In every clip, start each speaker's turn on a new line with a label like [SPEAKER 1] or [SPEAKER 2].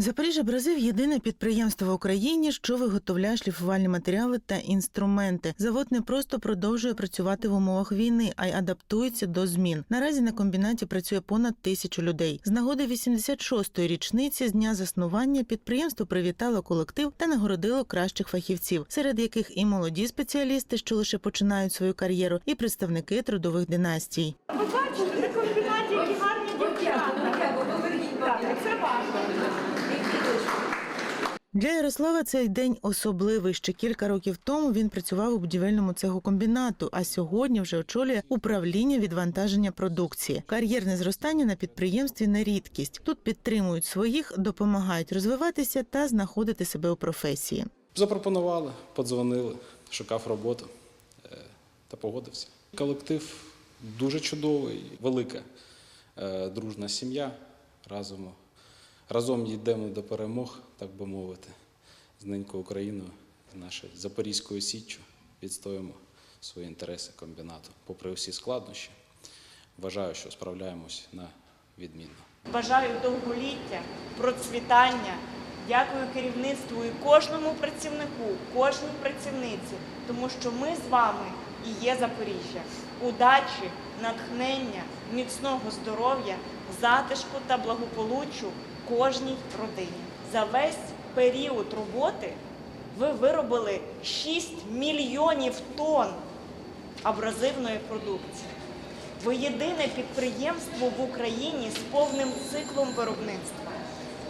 [SPEAKER 1] Запоріжжя Бразив єдине підприємство в Україні, що виготовляє шліфувальні матеріали та інструменти. Завод не просто продовжує працювати в умовах війни, а й адаптується до змін. Наразі на комбінаті працює понад тисячу людей. З нагоди 86-ї річниці з дня заснування підприємство привітало колектив та нагородило кращих фахівців, серед яких і молоді спеціалісти, що лише починають свою кар'єру, і представники трудових династій.
[SPEAKER 2] Ви бачите, на комбінаті які гарні дівчата. Це важко.
[SPEAKER 1] Для Ярослава цей день особливий. Ще кілька років тому він працював у будівельному цеху комбінату, а сьогодні вже очолює управління відвантаження продукції. Кар'єрне зростання на підприємстві не рідкість. Тут підтримують своїх, допомагають розвиватися та знаходити себе у професії.
[SPEAKER 3] Запропонували, подзвонили, шукав роботу е, та погодився. Колектив дуже чудовий, велика, е, дружна сім'я. Разом, разом йдемо до перемог, так би мовити, з ненькою Україною, нашою Запорізькою Січчю відстоїмо свої інтереси комбінату. Попри всі складнощі, вважаю, що справляємось на відмінно.
[SPEAKER 2] Бажаю довголіття, процвітання. Дякую керівництву і кожному працівнику, кожній працівниці, тому що ми з вами і є Запоріжжя. Удачі, натхнення, міцного здоров'я, затишку та благополуччю кожній родині. За весь період роботи ви виробили 6 мільйонів тонн абразивної продукції. Ви єдине підприємство в Україні з повним циклом виробництва.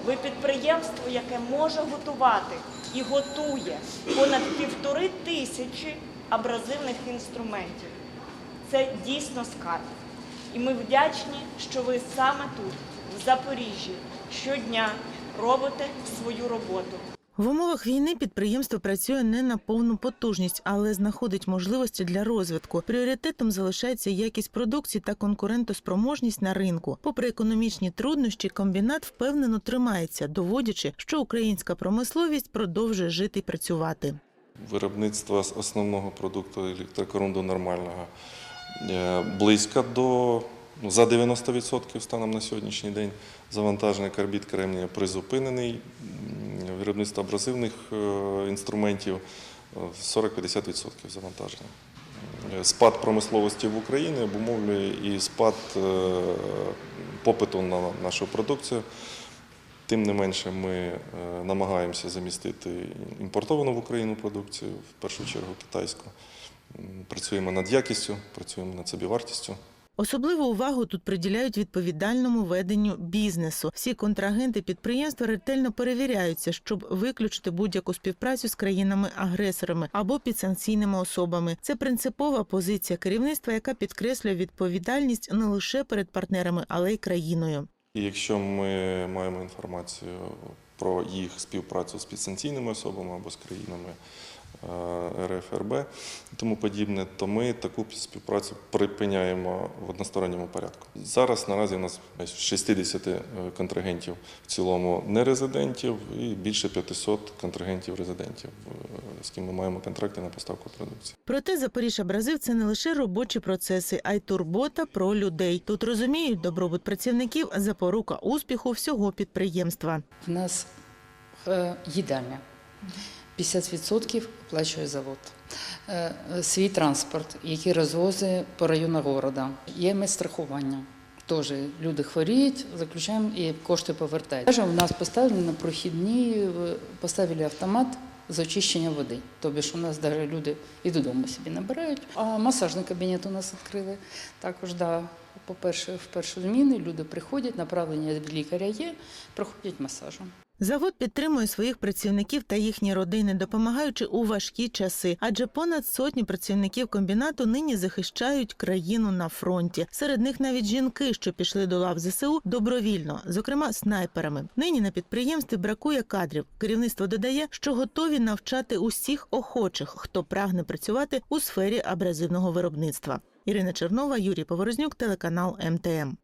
[SPEAKER 2] Ви підприємство, яке може готувати і готує понад півтори тисячі абразивних інструментів. Це дійсно скарб. І ми вдячні, що ви саме тут, в Запоріжжі, щодня робите свою роботу.
[SPEAKER 1] В умовах війни підприємство працює не на повну потужність, але знаходить можливості для розвитку. Пріоритетом залишається якість продукції та конкурентоспроможність на ринку. Попри економічні труднощі, комбінат впевнено тримається, доводячи, що українська промисловість продовжує жити і працювати.
[SPEAKER 4] виробництва з основного продукту електрокорунду нормального близько до ну, за 90% станом на сьогоднішній день. Завантажений карбід кремнія призупинений. Виробництво абразивних е, інструментів е, 40-50% завантаження. Е, Спад промисловості в Україні обумовлює і спад е, попиту на нашу продукцію. Тим не менше, ми е, намагаємося замістити імпортовану в Україну продукцію, в першу чергу китайську. Працюємо над якістю, працюємо над собівартістю.
[SPEAKER 1] Особливу увагу тут приділяють відповідальному веденню бізнесу. Всі контрагенти підприємства ретельно перевіряються, щоб виключити будь-яку співпрацю з країнами-агресорами або підсанкційними особами. Це принципова позиція керівництва, яка підкреслює відповідальність не лише перед партнерами, але й країною.
[SPEAKER 4] І якщо ми маємо інформацію про їх співпрацю з підсанкційними особами або з країнами е, РФ, РБ і тому подібне, то ми таку співпрацю припиняємо в односторонньому порядку. Зараз наразі у нас десь 60 контрагентів в цілому нерезидентів і більше 500 контрагентів резидентів, е, з ким ми маємо контракти на поставку продукції.
[SPEAKER 1] Проте Запоріжжя Бразив це не лише робочі процеси, а й турбота про людей. Тут розуміють, добробут працівників запорука успіху всього підприємства.
[SPEAKER 5] У нас е, їдальня. 50% оплачує завод. Е, Свій транспорт, який розвозить по району міста. Є медстрахування. Теж люди хворіють, заключаємо і кошти повертають. У нас поставили на прохідні, поставили автомат з очищення води. Тобто у нас навіть люди і додому собі набирають. А масажний кабінет у нас відкрили. Також, да, по-перше, в першу зміну люди приходять, направлення від лікаря є, проходять масажем.
[SPEAKER 1] Завод підтримує своїх працівників та їхні родини, допомагаючи у важкі часи. Адже понад сотні працівників комбінату нині захищають країну на фронті. Серед них навіть жінки, що пішли до лав ЗСУ добровільно, зокрема снайперами. Нині на підприємстві бракує кадрів. Керівництво додає, що готові навчати усіх охочих, хто прагне працювати у сфері абразивного виробництва. Ірина Чернова, Юрій Поворознюк, телеканал МТМ.